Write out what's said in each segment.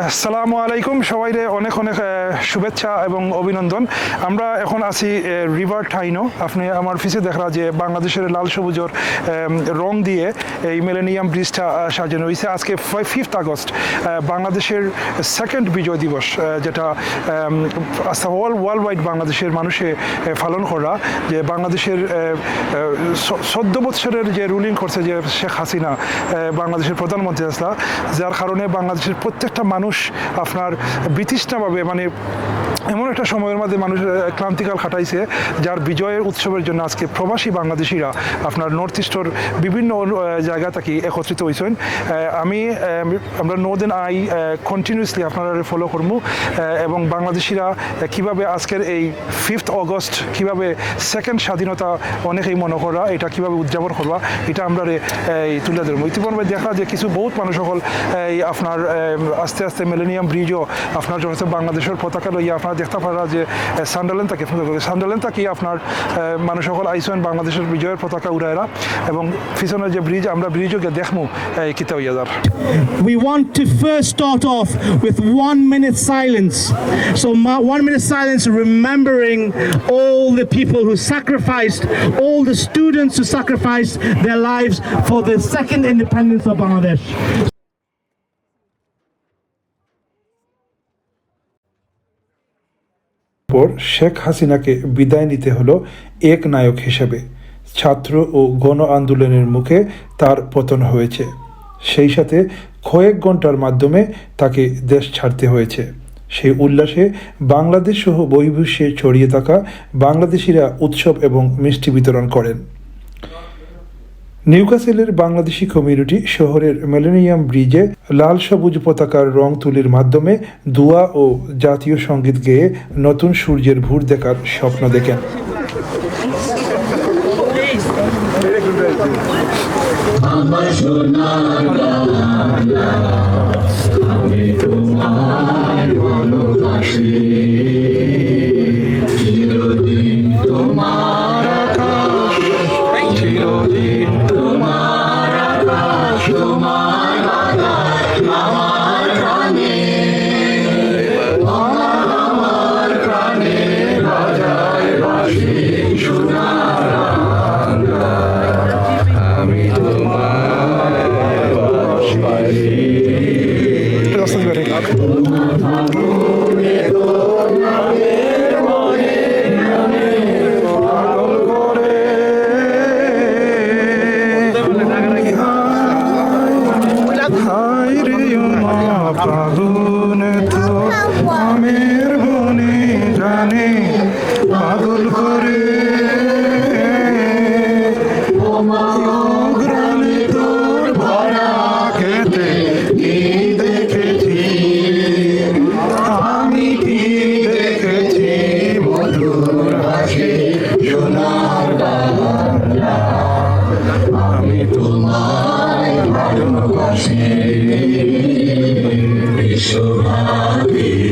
আসসালামু আলাইকুম সবাইরে অনেক অনেক শুভেচ্ছা এবং অভিনন্দন। আমরা এখন আছি রিভার টাইনো আপনি আমার ফিসে দেখা যে বাংলাদেশের লাল সবুজর রং দিয়ে এই মিলেনিয়াম ব্রিজটা সাজানো হয়েছে। আজকে ফিফথ আগস্ট বাংলাদেশের সেকেন্ড বিজয় দিবস যেটা অল ওয়ার্ল্ড ওয়াইড বাংলাদেশের মানুষে পালন করা। যে বাংলাদেশের চোদ্দ বৎসরের যে রুলিং করছে যে শেখ হাসিনা বাংলাদেশের প্রধানমন্ত্রী আসলা, যার কারণে বাংলাদেশের প্রত্যেকটা মানুষ আপনার বিতৃষ্ণাভাবে মানে এমন একটা সময়ের মধ্যে মানুষ ক্লান্তিকাল খাটাইছে, যার বিজয়ের উৎসবের জন্য আজকে প্রবাসী বাংলাদেশিরা আপনার নর্থ ইস্টর বিভিন্ন জায়গা থেকে একত্রিত হয়েছেন আমি আমরা দেন আই কন্টিনিউসলি আপনারা ফলো করব এবং বাংলাদেশিরা কীভাবে আজকের এই ফিফথ অগস্ট কীভাবে সেকেন্ড স্বাধীনতা অনেকেই মনে করা, এটা কীভাবে উদযাপন করবা, এটা আমরা এই তুলে ধরবো ইতিপূর্বে দেখা যে কিছু বহুত মানুষ সকল এই আপনার আস্তে আস্তে মিলেনিয়াম ব্রিজও আপনার জন্য বাংলাদেশের পতাকা লইয়া আপনারা দেখতে পারা যে সান্ডালেন তাকে সান্ডালেন তাকে আপনার এ, মানুষ সকল আইসেন বাংলাদেশের বিজয়ের পতাকা উড়াইরা এবং পিছনের যে ব্রিজ আমরা ব্রিজও গিয়ে দেখমু এই কিতা হইয়া যার We want to first start off with one minute silence. So, ma- one minute silence remembering all the people who sacrificed, all the students who sacrificed their lives for the second independence of Bangladesh. পর শেখ হাসিনাকে বিদায় নিতে হলো এক নায়ক হিসেবে। ছাত্র ও গণ আন্দোলনের মুখে তার পতন হয়েছে। সেই সাথে কয়েক ঘণ্টার মাধ্যমে তাকে দেশ ছাড়তে হয়েছে। সেই উল্লাসে বাংলাদেশ সহ বহির্বিশ্বে ছড়িয়ে থাকা বাংলাদেশিরা উৎসব এবং মিষ্টি বিতরণ করেন। নিউকাসেলের বাংলাদেশি কমিউনিটি শহরের মিলেনিয়াম ব্রিজে লাল সবুজ পতাকার রং তুলির মাধ্যমে দুয়া ও জাতীয় সংগীত গেয়ে নতুন সূর্যের ভোর দেখার স্বপ্ন দেখেন। আমের ভালোবাসি বিশ্বভাবী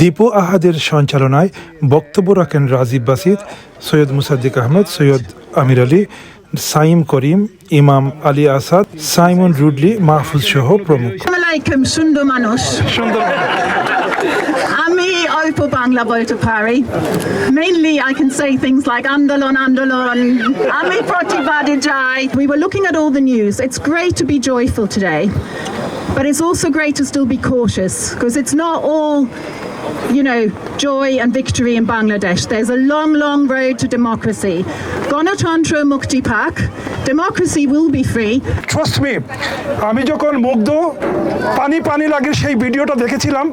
দীপু আহাদের সঞ্চালনায় বক্তব্য রাখেন রাজীব বাসিদ সৈয়দ মুসাদ্দিক আহমেদ সৈয়দ আমির আলী সাইম করিম ইমাম আলী আসাদ সাইমন রুডলি মাহফুজ সহ প্রমুখ। সুন্দর মানুষ। আমি অল্প বাংলা বলতে পারি। Mainly I can say things like আন্দোলন আন্দোলন। আমি প্রতিবাদে যাই। We were looking at all the news. It's great to be joyful today but it's also great to still be cautious because it's not all, you know, joy and victory in Bangladesh. There's a long, long road to democracy. Ganatantra Mukti Pak, democracy will be free. Trust me আমি যখন মুগ্ধ পানি পানি লাগে সেই ভিডিওটা দেখেছিলাম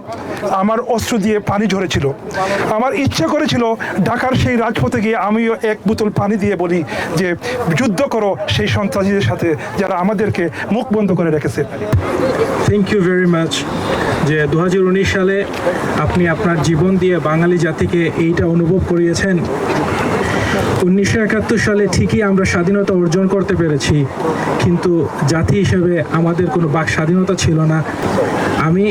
আমার অস্ত্র দিয়ে পানি ঝরেছিল আমার ইচ্ছে করেছিল ঢাকার সেই রাজপথে গিয়ে আমিও এক বোতল পানি দিয়ে বলি যে যুদ্ধ করো সেই সন্ত্রাসীদের সাথে যারা আমাদেরকে মুখ বন্ধ করে রেখেছে থ্যাংক ইউ ভেরি মাচ যে দু হাজার উনিশ সালে আপনি আপনার জীবন দিয়ে বাঙালি জাতিকে এইটা অনুভব করিয়েছেন, উনিশশো একাত্তর সালে ঠিকই আমরা স্বাধীনতা অর্জন করতে পেরেছি, কিন্তু জাতি হিসেবে আমাদের কোনো বাক স্বাধীনতা ছিল না। আমি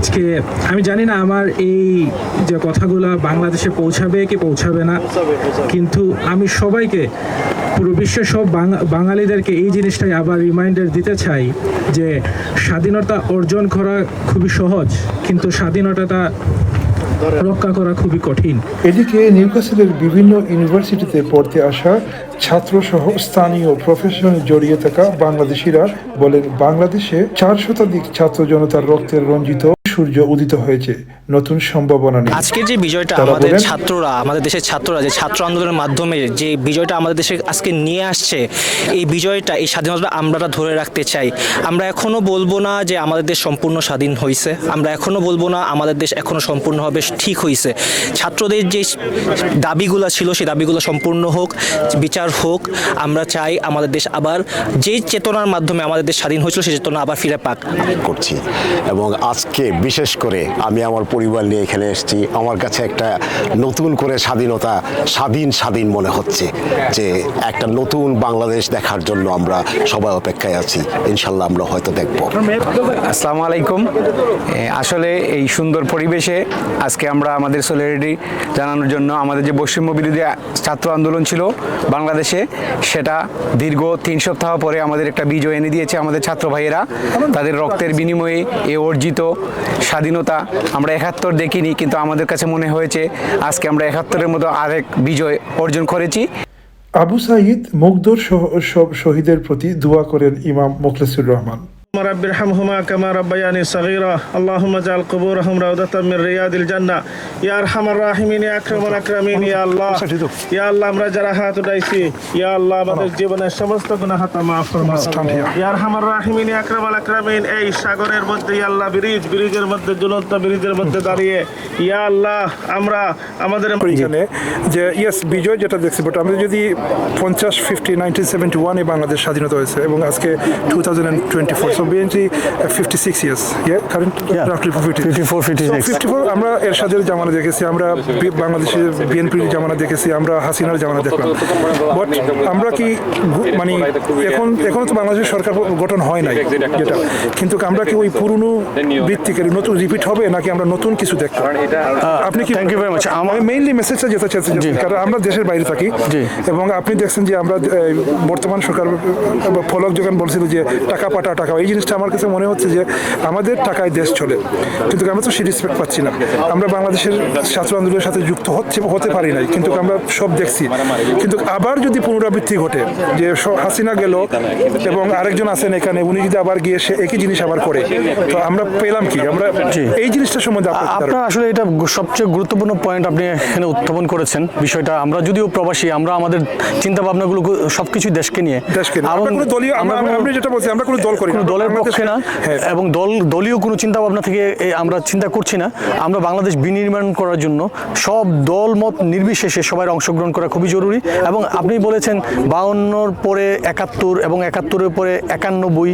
আজকে, আমি জানি না আমার এই যে কথাগুলো বাংলাদেশে পৌঁছাবে কি পৌঁছাবে না, কিন্তু আমি সবাইকে, পুরো বিশ্বের সব বাঙা- বাঙালিদেরকে এই জিনিসটাই আবার রিমাইন্ডার দিতে চাই যে স্বাধীনতা অর্জন করা খুবই সহজ, কিন্তু স্বাধীনতাটা রক্ষা করা খুবই কঠিন। এদিকে নিউকাসেলের বিভিন্ন ইউনিভার্সিটিতে পড়তে আসা ছাত্রসহ স্থানীয় প্রফেশনে জড়িয়ে থাকা বাংলাদেশিরা বলেন, বাংলাদেশে চার শতাধিক ছাত্র জনতার রক্তের রঞ্জিত। সূর্য উদিত হয়েছে। নতুন সম্ভাবনা নিয়ে আজকের যে বিজয়টা আমাদের ছাত্ররা আমাদের দেশের ছাত্ররা যে ছাত্র আন্দোলনের মাধ্যমে যে বিজয়টা আমাদের দেশে আজকে নিয়ে আসছে এই বিজয়টা এই স্বাধীনতা আমরা ধরে রাখতে চাই। আমরা এখনও বলব না যে আমাদের দেশ সম্পূর্ণ স্বাধীন হয়েছে আমরা এখনও বলব না আমাদের দেশ এখনও সম্পূর্ণভাবে ঠিক হয়েছে ছাত্রদের যে দাবিগুলো ছিল সেই দাবিগুলো সম্পূর্ণ হোক বিচার হোক আমরা চাই আমাদের দেশ আবার যে চেতনার মাধ্যমে আমাদের দেশ স্বাধীন হয়েছিল সেই চেতনা আবার ফিরে পাক। করছি। এবং আজকে বিশেষ করে আমি আমার পরিবার নিয়ে এখানে এসেছি। আমার কাছে একটা নতুন করে স্বাধীনতা, স্বাধীন স্বাধীন মনে হচ্ছে যে একটা নতুন বাংলাদেশ দেখার জন্য আমরা সবাই অপেক্ষায় আছি। ইনশাল্লাহ আমরা হয়তো দেখব। আসসালামু আলাইকুম। আসলে এই সুন্দর পরিবেশে আজকে আমরা আমাদের সোলিডারিটি জানানোর জন্য আমাদের যে বৈষম্য বিরোধী ছাত্র আন্দোলন ছিল বাংলাদেশে, সেটা দীর্ঘ তিন সপ্তাহ পরে আমাদের একটা বিজয় এনে দিয়েছে আমাদের ছাত্র ভাইয়েরা। তাদের রক্তের বিনিময়ে এ অর্জিত স্বাধীনতা আমরা একাত্তর দেখিনি, কিন্তু আমাদের কাছে মনে হয়েছে আজকে আমরা একাত্তরের মতো আরেক বিজয় অর্জন করেছি। আবু সাইদ মুগ্ধর শহীদের প্রতি দোয়া করেন ইমাম মুখলেসুর রহমান। رب ارحمهما كما ربياني صغيرا اللهم اجعل قبورهم روضة من رياض الجنة يا ارحم الراحمين يا اكرم الاكرمين يا الله يا الله আমরা যারা হাত উঠাইছি ইয়া আল্লাহ আমাদের জীবনের সমস্ত গুনাহ হাতা মাফ ফরমাও ইয়া আরহামার রাহিমিন ইয়া আকরামাল আকরামিন এই সাগরের মধ্যে ইয়া আল্লাহ ব্রিজ ব্রিজের মধ্যে ঝুলন্ত ব্রিজের মধ্যে দাঁড়িয়ে ইয়া আল্লাহ আমরা আমাদের এখানে যে ইয়েস বিজয় যেটা দেখছি বাট আমরা যদি পঞ্চাশ ফিফটি নাইনটিন সেভেন্টি ওয়ানে বাংলাদেশ স্বাধীনতা হয়েছে এবং আজকে two thousand and twenty four so BNC fifty six years ইয়ে current fifty four fifty four আমরা এরশাদের জামানা দেখেছি আমরা বাংলাদেশের বিএনপির জামানা দেখেছি আমরা হাসিনার জামানা দেখলাম। বাট আমরা কি মানে এখন এখনও তো বাংলাদেশের সরকার গঠন হয় নাই যেটা। কিন্তু আমরা কি ওই পুরনো ভিত্তিকে নতুন রিপিট হবে নাকি আমরা নতুন কিছু দেখব আপনি কি Thank you very much. আমি মেইনলি মেসেজটা যেতে চাচ্ছি কারণ আমরা দেশের বাইরে থাকি। এবং আপনি দেখছেন যে আমরা বর্তমান সরকার ফলক যখন বলছিল যে টাকা পাঠা টাকা এই জিনিসটা আমার কাছে মনে হচ্ছে যে আমাদের টাকায় দেশ চলে। কিন্তু আমরা তো সেই রেসপেক্ট পাচ্ছি না। আমরা বাংলাদেশের ছাত্র আন্দোলনের সাথে যুক্ত হচ্ছে হতে পারি নাই। কিন্তু আমরা সব দেখছি। কিন্তু আবার যদি পুনরাবৃত্তি ঘটে যে হাসিনা গেল এবং আরেকজন আছেন এখানে উনি যদি আবার গিয়ে সে একই জিনিস আবার করে তো আমরা পেলাম কি? আমরা এই জিনিসটা সম্বন্ধে আপনার আসলে এটা সবচেয়ে গুরুত্বপূর্ণ পয়েন্ট আপনি এখানে উত্থাপন করেছেন। বিষয়টা আমরা যদিও প্রবাসী আমরা আমাদের চিন্তা ভাবনাগুলো সবকিছু দেশকে নিয়ে দেশকে। আমরা কোনো দলীয়- আমরা- আপনি যেটা বলছি আমরা কোনো দল করি না। কোনো দলের পক্ষে না হ্যাঁ। এবং দল দলীয় কোনো চিন্তা ভাবনা থেকে আমরা চিন্তা করছি না। আমরা বাংলাদেশ বিনির্মাণ করার জন্য সব দল মত নির্বিশেষে সবাই অংশগ্রহণ করা খুবই জরুরি। এবং আপনি বলেছেন বাউন্নর পরে একাত্তর এবং একাত্তরের পরে একানব্বই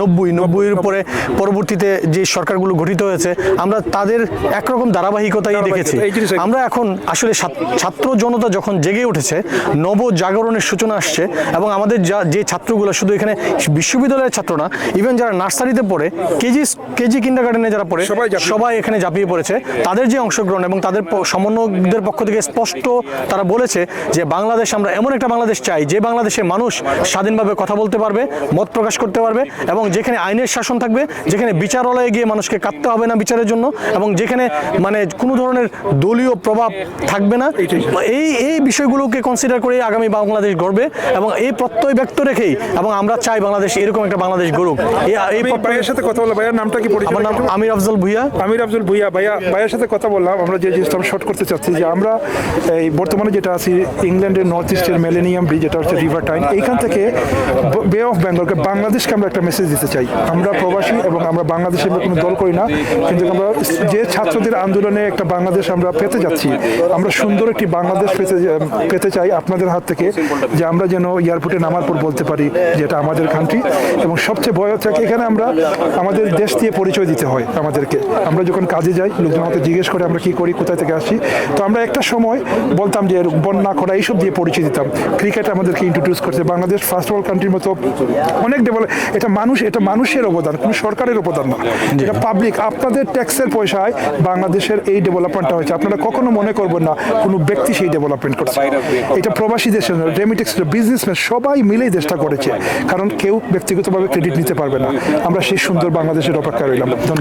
নব্বই নব্বইয়ের পরে পরবর্তীতে যে সরকারগুলো গঠিত হয়েছে আমরা তাদের একরকম ধারাবাহিকতাই দেখেছি। আমরা এখন আসলে ছাত্র জনতা যখন জেগে উঠেছে নব জাগরণের সূচনা আসছে এবং আমাদের যা যে ছাত্রগুলো শুধু এখানে বিশ্ববিদ্যালয়ের ছাত্র না ইভেন যারা নার্সারিতে পড়ে কেজি কেজি কিন্ডার গার্ডেনে যারা পড়ে সবাই এখানে ঝাঁপিয়ে পড়েছে। তাদের যে অংশগ্রহণ এবং তাদের সমন্বয়কদের পক্ষ থেকে স্পষ্ট তারা বলেছে যে বাংলাদেশ আমরা এমন একটা বাংলাদেশ চাই যে বাংলাদেশে মানুষ স্বাধীনভাবে কথা বলতে পারবে মত প্রকাশ করতে পারবে এবং যেখানে আইনের শাসন থাকবে যেখানে বিচারালয়ে গিয়ে মানুষকে কাঁদতে হবে না বিচারের জন্য এবং যেখানে মানে কোনো ধরনের দলীয় প্রভাব থাকবে না। এই এই বিষয়গুলোকে কনসিডার করে আগামী বাংলাদেশ গড়বে এবং এই প্রত্যয় ব্যক্ত রেখেই এবং আমরা চাই বাংলাদেশ এরকম একটা বাংলাদেশ গড়ুক। এই ভাইয়ের সাথে কথা বললাম। ভাইয়ের নামটা কি পরিচয় আমার নাম আমির আফজল ভুইয়া। আমির আব্দুল ভুইয়া। ভাইয়া ভাইয়ের সাথে কথা বললাম। আমরা যে জিনিসটা শর্ট করতে চাচ্ছি যে আমরা এই বর্তমানে যেটা আছি ইংল্যান্ডের নর্থ ইস্টের মেলেনিয়াম ব্রিজ যেটা হচ্ছে রিভার টাইন এইখান থেকে বে অফ বেঙ্গলকে বাংলাদেশকে আমরা একটা মেসেজ দিতে চাই। আমরা প্রবাসী এবং আমরা বাংলাদেশের কোনো দল করি না। কিন্তু আমরা যে ছাত্রদের আন্দোলনে একটা বাংলাদেশ আমরা পেতে যাচ্ছি আমরা সুন্দর একটি বাংলাদেশ পেতে পেতে চাই আপনাদের হাত থেকে যে আমরা যেন এয়ারপোর্টে নামার পর বলতে পারি যে এটা আমাদের কান্ট্রি এবং সবচেয়ে ভয় হচ্ছে এখানে আমরা আমাদের দেশ দিয়ে পরিচয় দিতে হয় আমাদেরকে। আমরা যখন কাজে যাই, লোকজন আমাকে জিজ্ঞেস করে আমরা কি করি, কোথায় থেকে আসছি তো আমরা একটা সময় বলতাম যে বন্যা করা, এইসব দিয়ে পরিচয় দিতাম। ক্রিকেট আমাদেরকে ইন্ট্রোডিউস করছে। বাংলাদেশ ফার্স্ট ওয়ার্ল্ড কান্ট্রির মতো অনেক ডেভেলপ এটা মানুষ, এটা মানুষের অবদান, কোনো সরকারের অবদান না। এটা পাবলিক আপনাদের ট্যাক্সের পয়সায় বাংলাদেশের এই ডেভেলপমেন্টটা হয়েছে। আপনারা কখনো মনে করবেন না, কোনো ব্যক্তি সেই ডেভেলপমেন্ট করছে। এটা প্রবাসী দেশের রেমিটেক্স বিজনেসম্যান সবাই মিলেই দেশটা করেছে কারণ কেউ ব্যক্তিগতভাবে ক্রেডিট নিতে পারবে না আমরা সেই সুন্দর বাংলাদেশের অপেক্ষা রইলাম।